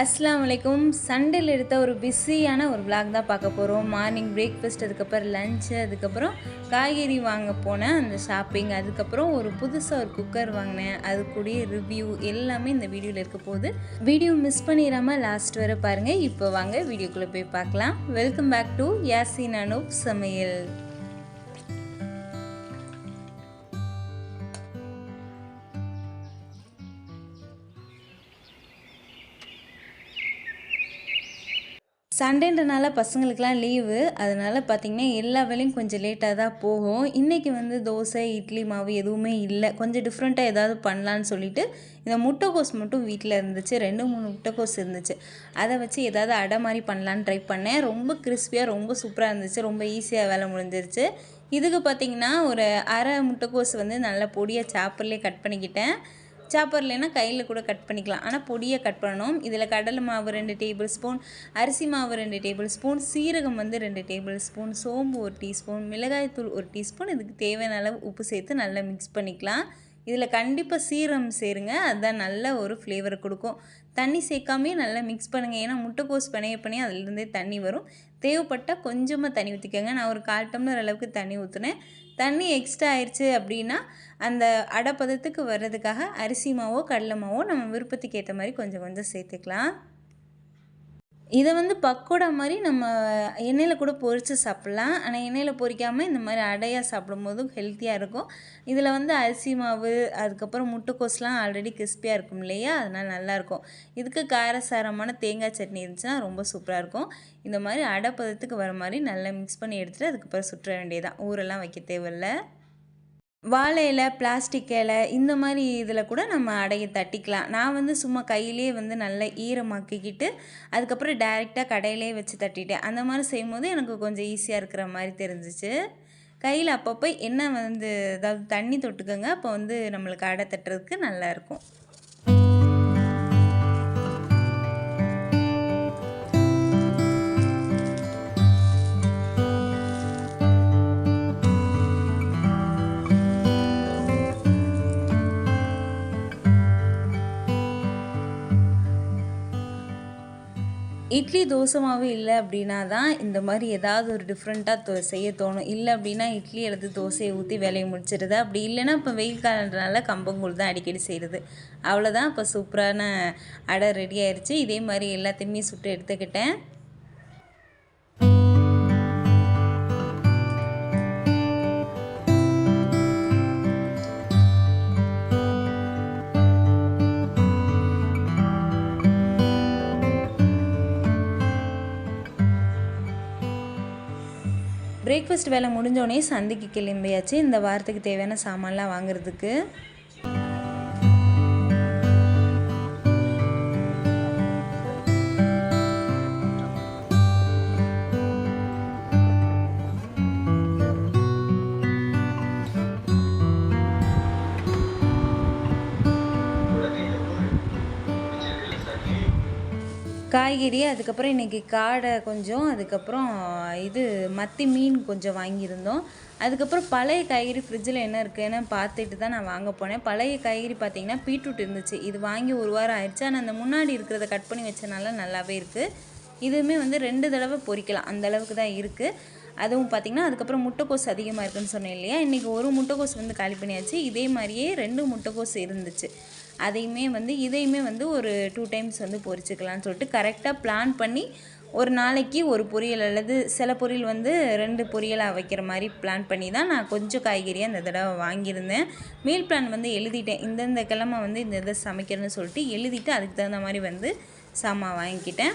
அஸ்லாமலைக்கும் சண்டேல எடுத்த ஒரு பிஸியான ஒரு விளாக் தான் பார்க்க போகிறோம் மார்னிங் பிரேக்ஃபாஸ்ட் அதுக்கப்புறம் லஞ்சு அதுக்கப்புறம் காய்கறி வாங்க போனேன் அந்த ஷாப்பிங் அதுக்கப்புறம் ஒரு புதுசாக ஒரு குக்கர் வாங்கினேன். அது கூடிய ரிவ்யூ எல்லாமே இந்த வீடியோவில் இருக்க போகுது. வீடியோ மிஸ் பண்ணிடாமல் லாஸ்ட் வரை பாருங்கள் இப்போ வாங்க வீடியோக்குள்ளே போய் பார்க்கலாம். Welcome back to Yasin Anoop சமையல். சண்டேன்றனால பசங்களுக்கெலாம் லீவு. அதனால் பார்த்திங்கன்னா எல்லா வேலையும் கொஞ்சம் லேட்டாக தான் போகும். இன்றைக்கி வந்து தோசை இட்லி மாவு எதுவுமே இல்லை. கொஞ்சம் டிஃப்ரெண்ட்டாக ஏதாவது பண்ணலான்னு சொல்லிட்டு இந்த முட்டைக்கோஸ் மட்டும் வீட்டில் இருந்துச்சு. ரெண்டு மூணு முட்டைக்கோஸ் இருந்துச்சு. அதை வச்சு ஏதாவது அடை மாதிரி பண்ணலான்னு ட்ரை பண்ணேன். ரொம்ப கிறிஸ்பியாக ரொம்ப சூப்பராக இருந்துச்சு. ரொம்ப ஈஸியாக வேலை முடிஞ்சிருச்சு. இதுக்கு பார்த்திங்கன்னா ஒரு அரை முட்டைக்கோஸ் வந்து நல்லா பொடியாக சாப்பர்லேயே கட் பண்ணிக்கிட்டேன். சாப்பர்லேனா கையில் கூட கட் பண்ணிக்கலாம். ஆனால் பொடியை கட் பண்ணணும். இதில் கடலை மாவு ரெண்டு டேபிள் ஸ்பூன் அரிசி மாவு ரெண்டு டேபிள் ஸ்பூன் சீரகம் வந்து ரெண்டு டேபிள் ஸ்பூன் சோம்பு ஒரு டீஸ்பூன் மிளகாய்த்தூள் ஒரு டீஸ்பூன். இதுக்கு தேவையான அளவு உப்பு சேர்த்து நல்லா மிக்ஸ் பண்ணிக்கலாம். இதில் கண்டிப்பாக சீரம் சேருங்க. அதுதான் நல்ல ஒரு ஃப்ளேவர் கொடுக்கும். தண்ணி சேர்க்காமே நல்லா மிக்ஸ் பண்ணுங்கள் ஏன்னா முட்டைக்கோஸ் பிணைய பண்ணி அதுலேருந்தே தண்ணி வரும். தேவைப்பட்டால் கொஞ்சமாக தண்ணி ஊற்றிக்கோங்க. நான் ஒரு கால் டம்ளர் அளவுக்கு தண்ணி ஊற்றுனேன். தண்ணி எக்ஸ்ட்ரா ஆயிடுச்சு அப்படின்னா அந்த அடைப்பதத்துக்கு வர்றதுக்காக அரிசி மாவோ கடலை மாவோ நம்ம விருப்பத்துக்கு ஏற்ற மாதிரி கொஞ்சம் கொஞ்சம் சேர்த்துக்கலாம். இதை வந்து பக்கோடா மாதிரி நம்ம எண்ணெயில் கூட பொரித்து சாப்பிட்லாம். ஆனால் எண்ணெயில் பொரிக்காமல் இந்த மாதிரி அடையாக சாப்பிடும்போதும் ஹெல்த்தியாக இருக்கும். இதில் வந்து அரிசி மாவு அதுக்கப்புறம் முட்டைக்கோஸ்லாம் ஆல்ரெடி கிறிஸ்பியாக இருக்கும் இல்லையா? அதனால் நல்லாயிருக்கும் இதுக்கு காரசாரமான தேங்காய் சட்னி இருந்துச்சுன்னா ரொம்ப சூப்பராக இருக்கும். இந்த மாதிரி அடை பதத்துக்கு வர மாதிரி நல்லா மிக்ஸ் பண்ணி எடுத்துகிட்டு அதுக்கப்புறம் சுற்ற வேண்டியதான் ஊரெல்லாம் வைக்க தேவையில்லை. வாழை இலை பிளாஸ்டிக் இலை இந்த மாதிரி இதில் கூட நம்ம அடையை தட்டிக்கலாம். நான் வந்து சும்மா கையிலே வந்து நல்லா ஈரமாக்கிக்கிட்டு அதுக்கப்புறம் டைரெக்டாக கடையிலே வச்சு தட்டிட்டேன். அந்த மாதிரி செய்யும்போது எனக்கு கொஞ்சம் ஈஸியாக இருக்கிற மாதிரி தெரிஞ்சிச்சு. கையில் அப்பப்போ என்ன வந்து அதாவது தண்ணி தொட்டுக்கோங்க. அப்போ வந்து நம்மளுக்கு அடை தட்டுறதுக்கு நல்லாயிருக்கும் இட்லி தோசை மாவு இல்லை அப்படின்னா தான் இந்த மாதிரி ஏதாவது ஒரு டிஃப்ரெண்ட்டாக செய்ய தோணும். இல்லை அப்படின்னா இட்லி எடுத்து தோசையை ஊற்றி வேலையை முடிச்சிடுது அப்படி இல்லைன்னா இப்போ வெயில் காலன்றனால கம்பங்கூழ் தான் அடிக்கடி செய்கிறது அவ்வளோதான் இப்போ சூப்பரான அடை ரெடி ஆயிடுச்சு இதே மாதிரி எல்லாத்தையுமே சுட்டு எடுத்துக்கிட்டேன். பிரேக்ஃபாஸ்ட் வேலை முடிஞ்சோடனே சந்தைக்கு கிளம்பியாச்சு. இந்த வாரத்துக்கு தேவையான சாமான்லாம் வாங்குறதுக்கு. காய்கறி அதுக்கப்புறம் இன்றைக்கி காடை கொஞ்சம் அதுக்கப்புறம் இது மத்தி மீன் கொஞ்சம் வாங்கியிருந்தோம். அதுக்கப்புறம் பழைய காய்கறி ஃப்ரிட்ஜில் என்ன இருக்குன்னு பார்த்துட்டு தான் நான் வாங்க போனேன். பழைய காய்கறி பார்த்திங்கன்னா பீட்ரூட் இருந்துச்சு. இது வாங்கி ஒரு வாரம் ஆயிடுச்சு. ஆனால் அந்த முன்னாடி இருக்கிறத கட் பண்ணி வச்சனால நல்லாவே இருக்குது இதுவுமே வந்து ரெண்டு தடவை பொறிக்கலாம். அந்த அளவுக்கு தான் இருக்குது அதுவும் பார்த்திங்கன்னா அதுக்கப்புறம் முட்டைக்கோஸ் அதிகமாக இருக்குன்னு சொன்னேன் இல்லையா? இன்றைக்கி ஒரு முட்டைக்கோஸ் வந்து காலி பண்ணியாச்சு. இதே மாதிரியே ரெண்டு முட்டைக்கோஸ் இருந்துச்சு. அதையுமே வந்து இதையுமே வந்து ஒரு டூ டைம்ஸ் வந்து பொரிச்சுக்கலான்னு சொல்லிட்டு கரெக்டாக பிளான் பண்ணி ஒரு நாளைக்கு ஒரு பொரியல் அல்லது சில பொரியல் வந்து ரெண்டு பொரியலாக வைக்கிற மாதிரி பிளான் பண்ணி தான் நான் கொஞ்சம் காய்கறியாக இந்த தடவை வாங்கியிருந்தேன். மீல் பிளான் வந்து எழுதிட்டேன். இந்தந்த கிழமை வந்து இந்த இதை சமைக்கிறேன்னு சொல்லிட்டு எழுதிட்டு அதுக்கு தகுந்த மாதிரி வந்து சாமான் வாங்கிக்கிட்டேன்.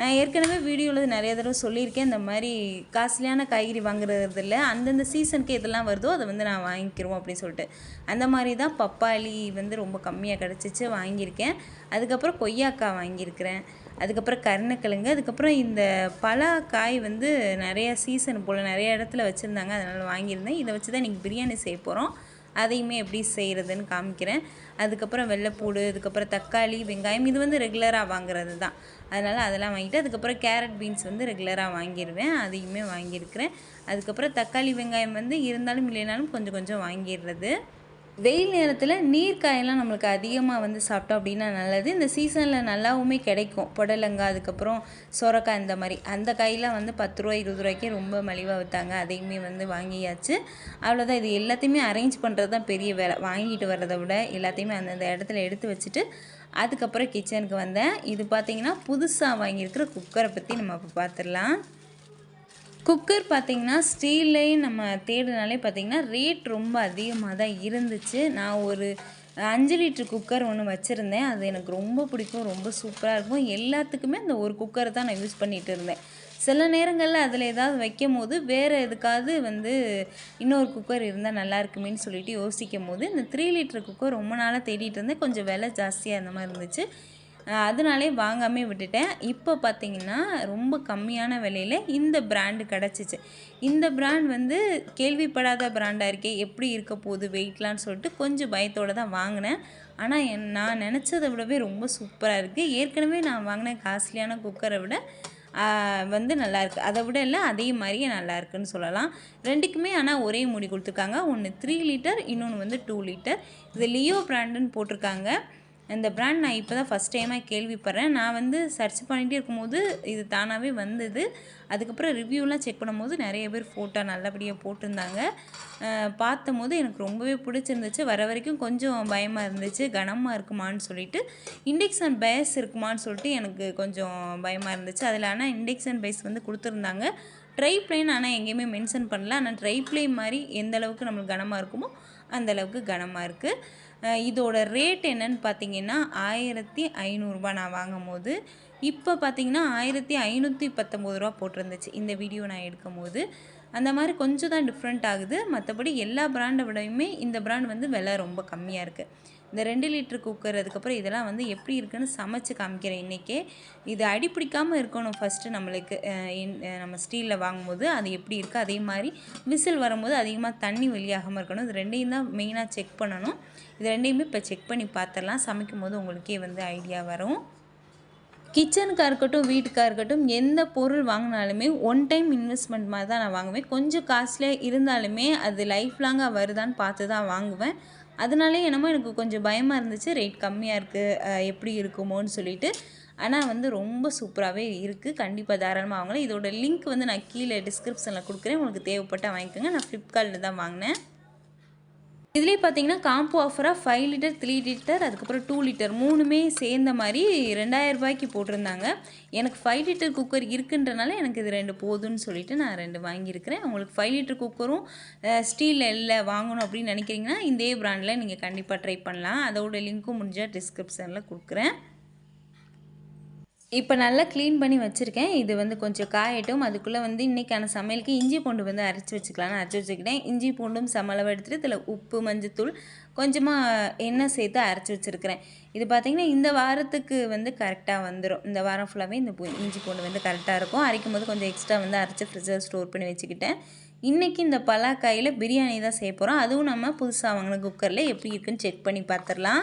நான் ஏற்கனவே வீடியோவில் நிறைய தடவை சொல்லியிருக்கேன் இந்த மாதிரி காஸ்ட்லியான காய்கறி வாங்குறது இல்லை அந்தந்த சீசனுக்கு எதெல்லாம் வருதோ அதை வந்து நான் வாங்கிக்கிறோம் அப்படின்னு சொல்லிட்டு. அந்த மாதிரி தான் பப்பாளி வந்து ரொம்ப கம்மியாக கிடச்சிச்சு வாங்கியிருக்கேன். அதுக்கப்புறம் கொய்யாக்காய் வாங்கியிருக்கிறேன். அதுக்கப்புறம் கருணக்கிழங்கு அதுக்கப்புறம் இந்த பலா காய் வந்து நிறையா சீசன் போல் நிறைய இடத்துல வச்சுருந்தாங்க அதனால் வாங்கியிருந்தேன். இதை வச்சு தான் இன்றைக்கி பிரியாணி செய்ய போகிறோம் அதையுமே எப்படி செய்கிறதுன்னு காமிக்கிறேன். அதுக்கப்புறம் வெள்ளைப்பூடு அதுக்கப்புறம் தக்காளி வெங்காயம் இது வந்து ரெகுலராக வாங்குறது தான். அதனால் அதெல்லாம் வாங்கிட்டு அதுக்கப்புறம் கேரட் பீன்ஸ் வந்து ரெகுலராக வாங்கிடுவேன் அதையுமே வாங்கியிருக்கிறேன். அதுக்கப்புறம் தக்காளி வெங்காயம் வந்து இருந்தாலும் இல்லைனாலும் கொஞ்சம் கொஞ்சம் வாங்கிடுறது. வெயில் நேரத்தில் நீர்க்காயெல்லாம் நம்மளுக்கு அதிகமாக வந்து சாப்பிட்டோம் அப்படின்னா நல்லது. இந்த சீசனில் நல்லாவுமே கிடைக்கும். புடலங்காய் அதுக்கப்புறம் சொரக்காய் இந்த மாதிரி. அந்த காயெலாம் வந்து பத்து ரூபா இருபது ரூபாய்க்கே ரொம்ப மலிவாக விற்றாங்க அதையுமே வந்து வாங்கியாச்சு. அவ்வளோதான் இது எல்லாத்தையுமே அரேஞ்ச் பண்ணுறது தான் பெரிய வேலை. வாங்கிட்டு வர்றதை விட எல்லாத்தையுமே அந்தந்த இடத்துல எடுத்து வச்சுட்டு அதுக்கப்புறம் கிச்சனுக்கு வந்தேன். இது பார்த்திங்கன்னா புதுசாக வாங்கியிருக்கிற குக்கரை பற்றி நம்ம இப்போ பார்த்துடலாம் குக்கர் பார்த்திங்கன்னா ஸ்டீல்லையும் நம்ம தேடினாலே பார்த்திங்கன்னா ரேட் ரொம்ப அதிகமாக தான் இருந்துச்சு. நான் ஒரு அஞ்சு லிட்ரு குக்கர் ஒன்று வச்சுருந்தேன். அது எனக்கு ரொம்ப பிடிக்கும் ரொம்ப சூப்பராக இருக்கும். எல்லாத்துக்குமே அந்த ஒரு குக்கரை தான் நான் யூஸ் பண்ணிகிட்டு இருந்தேன். சில நேரங்களில் அதில் ஏதாவது வைக்கும் போது வேறு எதுக்காவது வந்து இன்னொரு குக்கர் இருந்தால் நல்லா இருக்குமேன்னு சொல்லிட்டு யோசிக்கும் போது இந்த த்ரீ லிட்டர் குக்கர் ரொம்ப நாளாக தேடிட்டு இருந்தேன். கொஞ்சம் விலை ஜாஸ்தியாக அந்த மாதிரி இருந்துச்சு. அதனாலே வாங்காமே விட்டுட்டேன். இப்போ பார்த்தீங்கன்னா ரொம்ப கம்மியான விலையில் இந்த பிராண்டு கிடச்சிச்சு. இந்த பிராண்ட் வந்து கேள்விப்படாத பிராண்டாக இருக்கே எப்படி இருக்க போகுது வெயிட்லான்னு சொல்லிட்டு கொஞ்சம் பயத்தோடு தான் வாங்கினேன். ஆனால் என் நான் நினச்சதை விடவே ரொம்ப சூப்பராக இருக்குது ஏற்கனவே நான் வாங்கின காஸ்ட்லியான குக்கரை விட வந்து நல்லாயிருக்கு. அதை விட இல்லை அதே மாதிரியே நல்லாயிருக்குன்னு சொல்லலாம். ரெண்டுக்குமே ஆனால் ஒரே முடி கொடுத்துருக்காங்க. ஒன்று த்ரீ லிட்டர் இன்னொன்று வந்து டூ லிட்டர் இது லியோ பிராண்டுன்னு போட்டிருக்காங்க. இந்த ப்ராண்ட் நான் இப்போ தான் ஃபஸ்ட் டைமாக கேள்விப்படுறேன். நான் வந்து சர்ச் பண்ணிகிட்டே இருக்கும்போது இது தானாகவே வந்தது. அதுக்கப்புறம் ரிவ்யூலாம் செக் பண்ணும்போது நிறைய பேர் ஃபோட்டோ நல்லபடியாக போட்டிருந்தாங்க. பார்த்தம்போது எனக்கு ரொம்பவே பிடிச்சிருந்துச்சு. வர வரைக்கும் கொஞ்சம் பயமாக இருந்துச்சு. கனமாக இருக்குமான்னு சொல்லிட்டு இண்டெக்ஷன் பேஸ் இருக்குமான்னு சொல்லிட்டு எனக்கு கொஞ்சம் பயமாக இருந்துச்சு. அதில் ஆனால் இண்டெக்ஷன் பேஸ் வந்து கொடுத்துருந்தாங்க. ட்ரை பிளேன் ஆனால் எங்கேயுமே மென்ஷன் பண்ணல. ஆனால் ட்ரை பிளே மாதிரி எந்த அளவுக்கு நம்மளுக்கு கனமாக இருக்குமோ அந்த அளவுக்கு கனமாக இருக்குது இதோட ரேட் என்னன்னு பார்த்தீங்கன்னா ஆயிரத்தி ஐநூறுரூபா நான் வாங்கும் போது இப்போ பார்த்தீங்கன்னா ஆயிரத்தி ஐநூற்றி பத்தொம்போது ரூபா போட்டிருந்துச்சு. இந்த வீடியோ நான் எடுக்கும் போது அந்த மாதிரி கொஞ்சம் தான் டிஃப்ரெண்ட் ஆகுது. மற்றபடி எல்லா பிராண்டை விடையுமே இந்த பிராண்ட் வந்து விலை ரொம்ப கம்மியாக இருக்குது இந்த ரெண்டு லிட்டர் குக்கர் அதுக்கப்புறம் இதெல்லாம் வந்து எப்படி இருக்குன்னு சமைச்சு காமிக்கிறேன் இன்றைக்கே இது அடிப்பிடிக்காமல் இருக்கணும் ஃபஸ்ட்டு நம்மளுக்கு நம்ம ஸ்டீலில் வாங்கும்போது அது எப்படி இருக்குது அதே மாதிரி விசில் வரும்போது அதிகமாக தண்ணி வெளியாகாமல் இருக்கணும். இது ரெண்டையும் தான் மெயினாக செக் பண்ணணும். இது ரெண்டையுமே இப்போ செக் பண்ணி பார்த்துடலாம் சமைக்கும் போது உங்களுக்கே வந்து ஐடியா வரும். கிச்சனுக்காக இருக்கட்டும் வீட்டுக்காக இருக்கட்டும் எந்த பொருள் வாங்கினாலுமே ஒன் டைம் இன்வெஸ்ட்மெண்ட் மாதிரி தான் நான் வாங்குவேன். கொஞ்சம் காஸ்ட்லியாக இருந்தாலுமே அது லைஃப் லாங்காக வருதான்னு பார்த்து தான் வாங்குவேன். அதனாலே என்னமோ எனக்கு கொஞ்சம் பயமாக இருந்துச்சு. ரேட் கம்மியாக இருக்குது எப்படி இருக்குமோன்னு சொல்லிட்டு. ஆனால் வந்து ரொம்ப சூப்பராகவே இருக்குது கண்டிப்பாக தாராளமாக வாங்கலாம். இதோட லிங்க் வந்து நான் கீழே டிஸ்கிரிப்ஷனில் கொடுக்குறேன். உங்களுக்கு தேவைப்பட்டால் வாங்கிக்கோங்க. நான் ஃப்ளிப்கார்ட்டில் தான் வாங்கினேன். இதுலேயே பார்த்தீங்கன்னா காம்போ ஆஃபராக ஃபைவ் லிட்டர் த்ரீ லிட்டர் அதுக்கப்புறம் டூ லிட்டர் மூணுமே சேர்ந்த மாதிரி ரெண்டாயிரம் ரூபாய்க்கு போட்டிருந்தாங்க. எனக்கு ஃபைவ் லிட்டர் குக்கர் இருக்குன்றனால எனக்கு இது ரெண்டு போதும்னு சொல்லிட்டு நான் ரெண்டு வாங்கியிருக்கிறேன். உங்களுக்கு ஃபைவ் லிட்டர் குக்கரும் ஸ்டீலில் இல்லை வாங்கணும் அப்படின்னு நினைக்கிறீங்கன்னா இதே ப்ராண்டில் நீங்கள் கண்டிப்பாக ட்ரை பண்ணலாம். அதோட லிங்க்கும் முடிஞ்சால் டிஸ்கிரிப்ஷனில் கொடுக்குறேன். இப்போ நல்லா க்ளீன் பண்ணி வச்சுருக்கேன். இது வந்து கொஞ்சம் காயட்டும். அதுக்குள்ளே வந்து இன்றைக்கான சமையலுக்கு இஞ்சி பூண்டு வந்து அரைச்சி வச்சுக்கலான்னு அரைச்சி வச்சுக்கிட்டேன். இஞ்சி பூண்டும் சமளவை எடுத்துகிட்டு இதில் உப்பு மஞ்சத்தூள் கொஞ்சமாக எண்ணெய் சேர்த்து அரைச்சி வச்சுருக்கிறேன். இது பார்த்திங்கன்னா இந்த வாரத்துக்கு வந்து கரெக்டாக வந்துடும் இந்த வாரம் ஃபுல்லாகவே இந்த இஞ்சி பூண்டு வந்து கரெக்டாக இருக்கும். அரைக்கும் போது கொஞ்சம் எக்ஸ்ட்ரா வந்து அரைச்சி ஃப்ரிட்ஜில் ஸ்டோர் பண்ணி வச்சுக்கிட்டேன். இன்றைக்கி இந்த பலாக்காயில் பிரியாணி தான் செய்ய போகிறோம் அதுவும் நம்ம புதுசாக வாங்கின குக்கரில் எப்படி இருக்குன்னு செக் பண்ணி பார்த்துடலாம்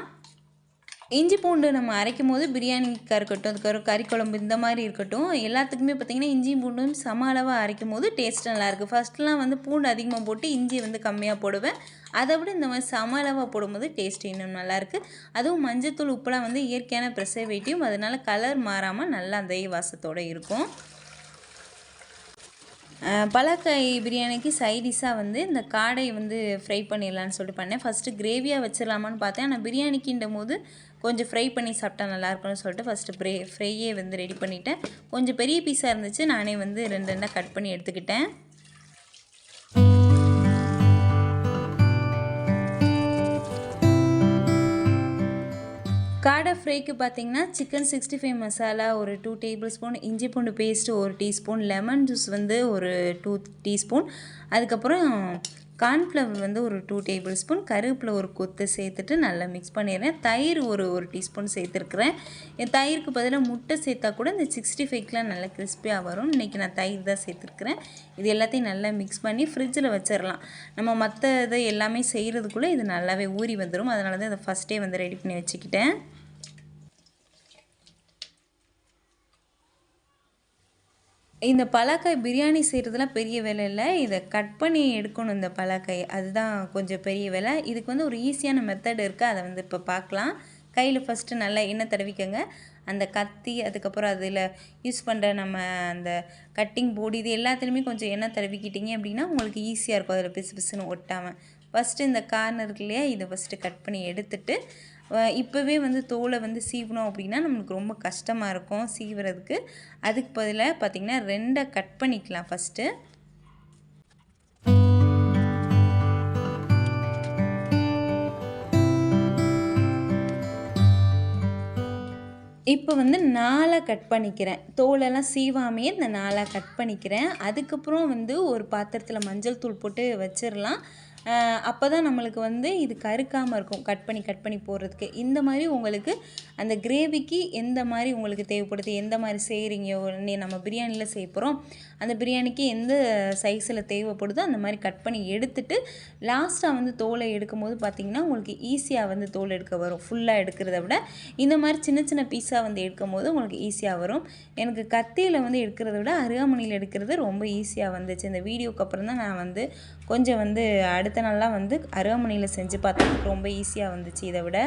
இஞ்சி பூண்டு நம்ம அரைக்கும் போது பிரியாணிக்காக இருக்கட்டும் அதுக்கப்புறம் கறி குழம்பு இந்த மாதிரி இருக்கட்டும் எல்லாத்துக்குமே பார்த்திங்கன்னா இஞ்சி பூண்டும் சம அளவாக அரைக்கும் போது டேஸ்ட் நல்லாயிருக்கு ஃபஸ்ட்லாம் வந்து பூண்டு அதிகமாக போட்டு இஞ்சி வந்து கம்மியாக போடுவேன். அதை விட இந்த மாதிரி சம அளவாக போடும்போது டேஸ்ட் இன்னும் நல்லாயிருக்கு அதுவும் மஞ்சத்தூள் உப்புலாம் வந்து இயற்கையான ப்ரெசர்வேட்டிவ் அதனால் கலர் மாறாமல் நல்லா அந்த வாசத்தோடு இருக்கும். பலக்காய் பிரியாணிக்கு சைடிஷாக வந்து இந்த காடை வந்து ஃப்ரை பண்ணிடலான்னு சொல்லிட்டு பண்ணேன். ஃபஸ்ட்டு கிரேவியாக வச்சிடலாமான்னு பார்த்தேன். ஆனால் பிரியாணிக்குன்ற போது கொஞ்சம் ஃப்ரை பண்ணி சாப்பிட்டா நல்லாயிருக்கும்னு சொல்லிட்டு ஃபஸ்ட்டு ஃப்ரை ஃப்ரையே வந்து ரெடி பண்ணிவிட்டேன் கொஞ்சம் பெரிய பீஸாக இருந்துச்சு நானே வந்து ரெண்டு ரெண்டாக கட் பண்ணி எடுத்துக்கிட்டேன். காடை ஃப்ரைக்கு பார்த்தீங்கன்னா சிக்கன் சிக்ஸ்டி ஃபைவ் மசாலா ஒரு டூ டேபிள் ஸ்பூன் இஞ்சி பூண்டு பேஸ்ட்டு ஒரு டீஸ்பூன் லெமன் ஜூஸ் வந்து ஒரு டூ டீஸ்பூன் அதுக்கப்புறம் கார்ன்ஃப்ளவர் வந்து ஒரு டூ டேபிள் ஸ்பூன் கருவேப்பில் ஒரு கொத்து சேர்த்துட்டு நல்லா மிக்ஸ் பண்ணிடுறேன். தயிர் ஒரு ஒரு டீஸ்பூன் சேர்த்துருக்குறேன். என் தயிருக்கு பதிலாக முட்டை சேர்த்தா கூட இந்த சிக்ஸ்டி ஃபைவ்க்கெலாம் நல்லா கிறிஸ்பியாக வரும். இன்றைக்கி நான் தயிர் தான் சேர்த்துருக்குறேன். இது எல்லாத்தையும் நல்லா மிக்ஸ் பண்ணி ஃப்ரிட்ஜில் வச்சிடலாம். நம்ம மற்ற இதை எல்லாமே செய்கிறதுக்குள்ளே இது நல்லாவே ஊறி வந்துடும் அதனால தான் இதை ஃபஸ்ட்டே வந்து ரெடி பண்ணி வச்சுக்கிட்டேன். இந்த பலாக்காய் பிரியாணி செய்கிறதுலாம் பெரிய வேலை இல்லை. இதை கட் பண்ணி எடுக்கணும் இந்த பலாக்காய். அதுதான் கொஞ்சம் பெரிய வேலை. இதுக்கு வந்து ஒரு ஈஸியான மெத்தட் இருக்குது அதை வந்து இப்போ பார்க்கலாம். கையில் ஃபஸ்ட்டு நல்லா எண்ணெய் தடவிக்கங்க. அந்த கத்தி அதுக்கப்புறம் அதில் யூஸ் பண்ணுற நம்ம அந்த கட்டிங் போர்டு இது எல்லாத்துலேயுமே கொஞ்சம் எண்ணெய் தடவிக்கிட்டீங்க அப்படின்னா உங்களுக்கு ஈஸியாக இருக்கும். அதில் பிசு பிசுன்னு ஒட்டாமல் ஃபஸ்ட்டு இந்த கார்னர் இருக்கு இல்லையா? இதை ஃபஸ்ட்டு கட் பண்ணி எடுத்துட்டு இப்போவே வந்து தோலை வந்து சீவணும் அப்படின்னா நம்மளுக்கு ரொம்ப கஷ்டமாக இருக்கும் சீவுறதுக்கு. அதுக்கு பதிலாக பார்த்திங்கன்னா ரெண்டை கட் பண்ணிக்கலாம் ஃபஸ்ட்டு. இப்போ வந்து நாலாக கட் பண்ணிக்கிறேன். தோலெல்லாம் சீவாமையே இந்த நாலாக கட் பண்ணிக்கிறேன். அதுக்கப்புறம் வந்து ஒரு பாத்திரத்தில் மஞ்சள் தூள் போட்டு வச்சிடலாம். அப்போ தான் நம்மளுக்கு வந்து இது கருக்காமல் இருக்கும். கட் பண்ணி கட் பண்ணி போடுறதுக்கு. இந்த மாதிரி உங்களுக்கு அந்த கிரேவிக்கு எந்த மாதிரி உங்களுக்கு தேவைப்படுது? எந்த மாதிரி செய்கிறீங்க நம்ம பிரியாணியில் செய்ய போகிறோம் அந்த பிரியாணிக்கு எந்த சைஸில் தேவைப்படுதோ அந்த மாதிரி கட் பண்ணி எடுத்துட்டு லாஸ்ட்டாக வந்து தோலை எடுக்கும்போது பார்த்தீங்கன்னா பார்த்திங்கன்னா உங்களுக்கு ஈஸியாக வந்து தோல் எடுக்க வரும். ஃபுல்லாக எடுக்கிறத விட இந்த மாதிரி சின்ன சின்ன பீஸாக வந்து எடுக்கும் போது உங்களுக்கு ஈஸியாக வரும். எனக்கு கத்தியில் வந்து எடுக்கிறத விட அருகாமணியில் எடுக்கிறது ரொம்ப ஈஸியாக வந்துச்சு. இந்த வீடியோக்கு அப்புறம் தான் நான் வந்து கொஞ்சம் வந்து அடுத்த நாள்லாம் வந்து அருகாமணியில் செஞ்சு பார்த்தேன். ரொம்ப ஈஸியாக வந்துச்சு இதை விட.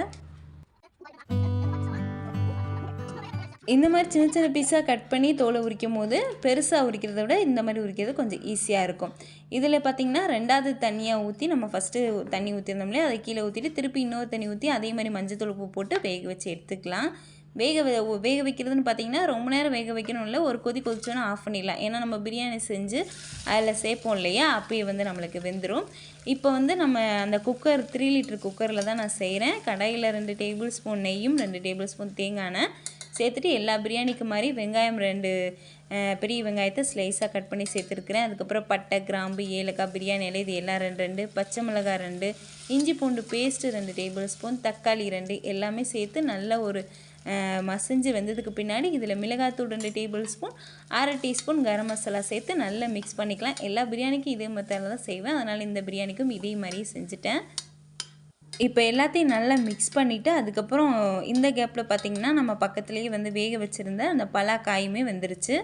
இந்த மாதிரி சின்ன சின்ன பீஸாக கட் பண்ணி தோலை உரிக்கும் போது பெருசாக உரிக்கிறத விட இந்த மாதிரி உரிக்கிறது கொஞ்சம் ஈஸியாக இருக்கும். இதில் பார்த்திங்கன்னா ரெண்டாவது தண்ணியாக ஊற்றி நம்ம ஃபஸ்ட்டு தண்ணி ஊற்றிருந்தோம்லையே அதை கீழே ஊற்றிட்டு திருப்பி இன்னொரு தண்ணி ஊற்றி அதே மாதிரி மஞ்சள் உப்பு போட்டு வேக வச்சு எடுத்துக்கலாம். வேக வேக வைக்கிறதுன்னு பார்த்தீங்கன்னா ரொம்ப நேரம் வேக வைக்கணும் இல்லை ஒரு கொதி கொதிச்சோன்னா ஆஃப் பண்ணிடலாம். ஏன்னா நம்ம பிரியாணி செஞ்சு அதில் சேர்ப்போம் இல்லையா? அப்பயே வந்து நம்மளுக்கு வெந்துடும் இப்போ வந்து நம்ம அந்த குக்கர் த்ரீ லிட்டர் குக்கரில் தான் நான் செய்கிறேன் கடாயில் ரெண்டு டேபிள் ஸ்பூன் நெய்யும் ரெண்டு டேபிள் ஸ்பூன் தேங்காய் சேர்த்துட்டு எல்லா பிரியாணிக்கு மாதிரி வெங்காயம் ரெண்டு பெரிய வெங்காயத்தை ஸ்லைஸாக கட் பண்ணி சேர்த்துருக்குறேன். அதுக்கப்புறம் பட்டை கிராம்பு ஏலக்காய் பிரியாணி இலை இது எல்லாம் ரெண்டு ரெண்டு. பச்சை மிளகாய் ரெண்டு இஞ்சி பூண்டு பேஸ்ட்டு ரெண்டு டேபிள் ஸ்பூன் தக்காளி ரெண்டு. எல்லாமே சேர்த்து நல்ல ஒரு மசிஞ்சு வெந்ததுக்கு பின்னாடி இதில் மிளகாத்தூள் ரெண்டு டேபிள் ஸ்பூன் அரை டீஸ்பூன் கரம் மசாலா சேர்த்து நல்லா மிக்ஸ் பண்ணிக்கலாம். எல்லா பிரியாணிக்கும் இதே மெத்தடில் தான் செய்வேன். அதனால் இந்த பிரியாணிக்கும் இதே மாதிரியே செஞ்சுட்டேன். இப்போ எல்லாத்தையும் நல்லா மிக்ஸ் பண்ணிவிட்டு அதுக்கப்புறம் இந்த கேப்பில் பார்த்தீங்கன்னா நம்ம பக்கத்துலேயே வந்து வேக வச்சுருந்த அந்த பலாக்காயுமே வந்துருச்சு.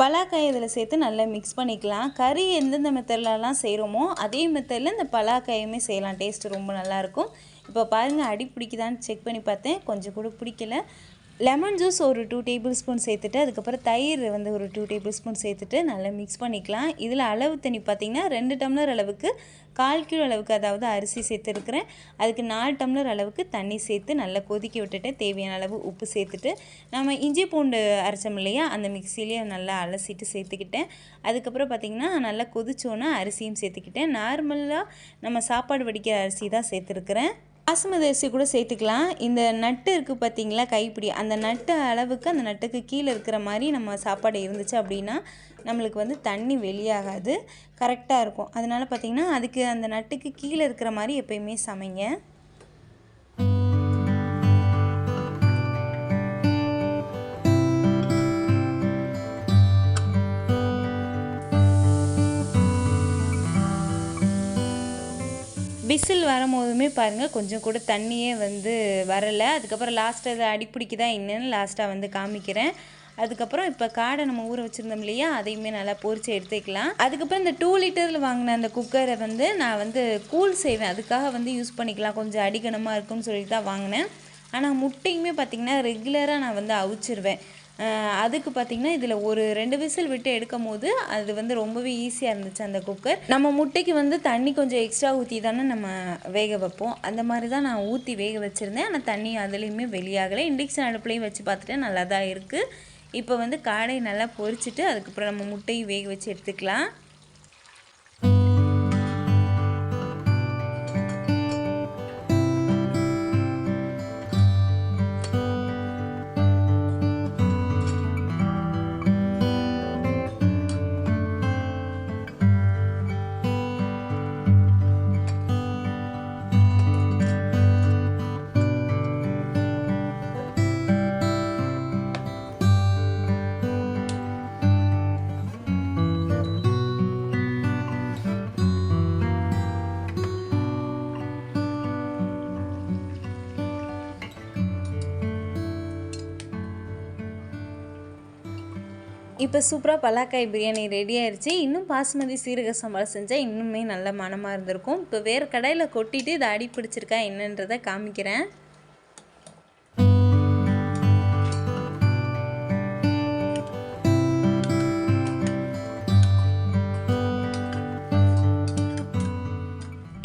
பலாக்காய் இதில் சேர்த்து நல்லா மிக்ஸ் பண்ணிக்கலாம். கறி எந்தெந்த மெத்தட்லலாம் செய்கிறோமோ அதே மெத்தடில் இந்த பலாக்காயுமே செய்யலாம். டேஸ்ட்டு ரொம்ப நல்லாயிருக்கும் இப்போ பாருங்கள் அடி பிடிக்குதான்னு செக் பண்ணி பார்த்தேன். கொஞ்சம் கூட பிடிக்கல. லெமன் ஜூஸ் ஒரு டூ டேபிள் ஸ்பூன் சேர்த்துட்டு அதுக்கப்புறம் தயிர் வந்து ஒரு டூ டேபிள் ஸ்பூன் சேர்த்துட்டு நல்லா மிக்ஸ் பண்ணிக்கலாம். இதில் அளவு தண்ணி பார்த்திங்கன்னா ரெண்டு டம்ளர் அளவுக்கு கால் கிலோ அளவுக்கு அதாவது அரிசி சேர்த்துருக்குறேன். அதுக்கு நாலு டம்ளர் அளவுக்கு தண்ணி சேர்த்து நல்லா கொதிக்க விட்டுட்டு தேவையான அளவு உப்பு சேர்த்துட்டு நம்ம இஞ்சி பூண்டு அரைச்சோம் இல்லையா அந்த மிக்சிலேயே நல்லா அலசிட்டு சேர்த்துக்கிட்டேன். அதுக்கப்புறம் பார்த்திங்கன்னா நல்லா கொதிச்சோன்னா அரிசியும் சேர்த்துக்கிட்டேன். நார்மலாக நம்ம சாப்பாடு வடிக்கிற அரிசி தான் சேர்த்துருக்குறேன். பாசுமதி அரிசி கூட சேர்த்துக்கலாம். இந்த நட்டு இருக்குது பார்த்தீங்களா கைப்பிடி. அந்த நட்டு அளவுக்கு அந்த நட்டுக்கு கீழே இருக்கிற மாதிரி நம்ம சாப்பாடு இருந்துச்சு அப்படின்னா நம்மளுக்கு வந்து தண்ணி வெளியாகாது. கரெக்டாக இருக்கும். அதனால பார்த்திங்கன்னா அதுக்கு அந்த நட்டுக்கு கீழே இருக்கிற மாதிரி எப்பயுமே சமைங்க. விசில் வரும்போதுமே பாருங்கள் கொஞ்சம் கூட தண்ணியே வந்து வரலை. அதுக்கப்புறம் லாஸ்ட்டாக அதை அடிப்பிடிக்குதா என்னன்னு லாஸ்ட்டாக வந்து காமிக்கிறேன். அதுக்கப்புறம் இப்போ காடை நம்ம ஊற வச்சுருந்தோம் இல்லையா அதையுமே நல்லா பொறிச்சு எடுத்துக்கலாம். அதுக்கப்புறம் இந்த டூ லிட்டரில் வாங்கின அந்த குக்கரை வந்து நான் வந்து கூல் செய்வேன். அதுக்காக வந்து யூஸ் பண்ணிக்கலாம். கொஞ்சம் அடிக்கணமாக இருக்கும்னு சொல்லி தான் வாங்கினேன். ஆனால் முட்டையுமே பார்த்திங்கன்னா ரெகுலராக நான் வந்து அவிச்சிருவேன். அதுக்கு பார்த்திங்கன்னா இதில் ஒரு ரெண்டு விசில் விட்டு எடுக்கும் போது அது வந்து ரொம்பவே ஈஸியாக இருந்துச்சு அந்த குக்கர். நம்ம முட்டைக்கு வந்து தண்ணி கொஞ்சம் எக்ஸ்ட்ரா ஊற்றி தானே நம்ம வேக வைப்போம். அந்த மாதிரி தான் நான் ஊற்றி வேக வச்சுருந்தேன். ஆனால் தண்ணி அதுலேயுமே வெளியாகலை. இண்டக்ஷன் அடுப்புலையும் வச்சு பார்த்துட்டு நல்லா தான் இருக்குது இப்போ வந்து காடை நல்லா பொரிச்சிட்டு அதுக்கப்புறம் நம்ம முட்டையும் வேக வச்சு எடுத்துக்கலாம். இப்போ சூப்பராக பலாக்காய் பிரியாணி ரெடி ஆயிடுச்சு இன்னும் பாசுமதி சீரக சம்பளம் செஞ்சால் இன்னுமே நல்ல மனமாக இருந்திருக்கும். இப்போ வேறு கடையில் கொட்டிட்டு இதை அடி பிடிச்சிருக்கா என்னன்றதை காமிக்கிறேன்.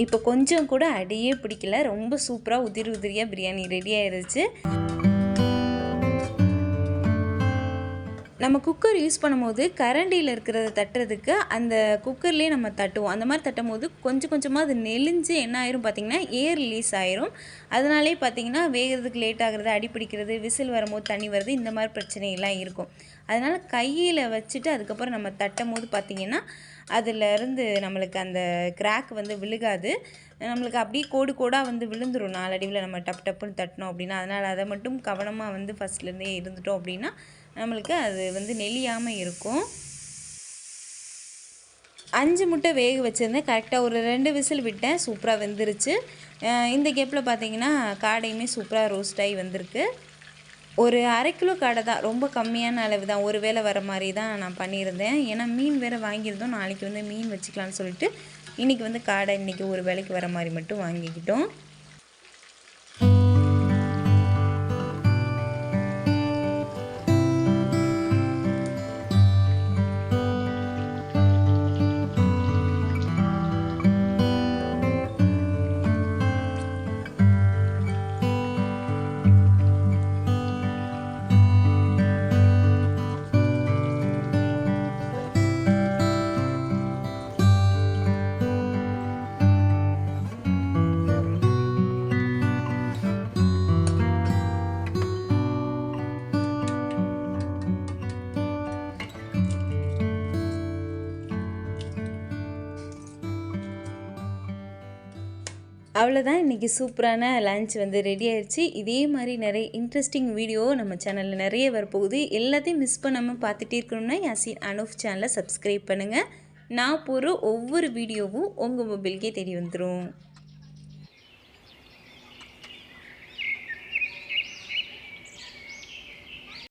இப்போ கொஞ்சம் கூட அடியே பிடிக்கல. ரொம்ப சூப்பராக உதிரி உதிரியாக பிரியாணி ரெடி ஆயிடுச்சு நம்ம குக்கர் யூஸ் பண்ணும்போது கரண்டியில் இருக்கிறத தட்டுறதுக்கு அந்த குக்கர்லேயே நம்ம தட்டுவோம். அந்த மாதிரி தட்டும் போது கொஞ்சம் கொஞ்சமாக அது நெளிஞ்சு என்ன ஆயிரும் பார்த்திங்கன்னா ஏர் ரிலீஸ் ஆயிரும். அதனாலே பார்த்திங்கன்னா வேகிறதுக்கு லேட் ஆகிறது அடிப்பிடிக்கிறது விசில் வரும்போது தண்ணி வருது இந்த மாதிரி பிரச்சனையெல்லாம் இருக்கும். அதனால் கையில் வச்சுட்டு அதுக்கப்புறம் நம்ம தட்டும் போது பார்த்திங்கன்னா அதிலருந்து நம்மளுக்கு அந்த கிராக் வந்து விழுகாது. நம்மளுக்கு அப்படியே கோடு கோடாக வந்து விழுந்துடும் நாலடிவில் நம்ம டப் டப்புன்னு தட்டினோம் அப்படின்னா அதனால் அதை மட்டும் கவனமாக வந்து ஃபஸ்ட்லேருந்தே இருந்துட்டோம் அப்படின்னா நம்மளுக்கு அது வந்து நெளியாமல் இருக்கும். அஞ்சு முட்டை வேக வச்சுருந்தேன். கரெக்டாக ஒரு ரெண்டு விசில் விட்டேன். சூப்பராக வெந்துருச்சு. இந்த கேப்பில் பார்த்தீங்கன்னா காடையுமே சூப்பராக ரோஸ்ட் ஆகி வந்திருக்கு. ஒரு அரை கிலோ காடை தான். ரொம்ப கம்மியான அளவு தான் ஒரு வேளை வர மாதிரி தான் நான் பண்ணியிருந்தேன். ஏன்னா மீன் வேறு வாங்கியிருந்தோம். நாளைக்கு வந்து மீன் வச்சுக்கலான்னு சொல்லிட்டு இன்றைக்கி வந்து காடை இன்றைக்கி ஒரு வேலைக்கு வர மாதிரி மட்டும் வாங்கிக்கிட்டோம். அவ்வளோதான் இன்றைக்கி சூப்பரான லன்ச் வந்து ரெடி ஆயிடுச்சு இதே மாதிரி நிறைய இன்ட்ரெஸ்டிங் வீடியோ நம்ம சேனலில் நிறைய வரப்போகுது. எல்லாத்தையும் மிஸ் பண்ணாமல் பார்த்துட்டே இருக்கணும்னா யாசின் அனுஃப் சேனலை சப்ஸ்கிரைப் பண்ணுங்கள் நான் போகிற ஒவ்வொரு வீடியோவும் உங்கள் மொபைலுக்கே தெரிய வந்துடும்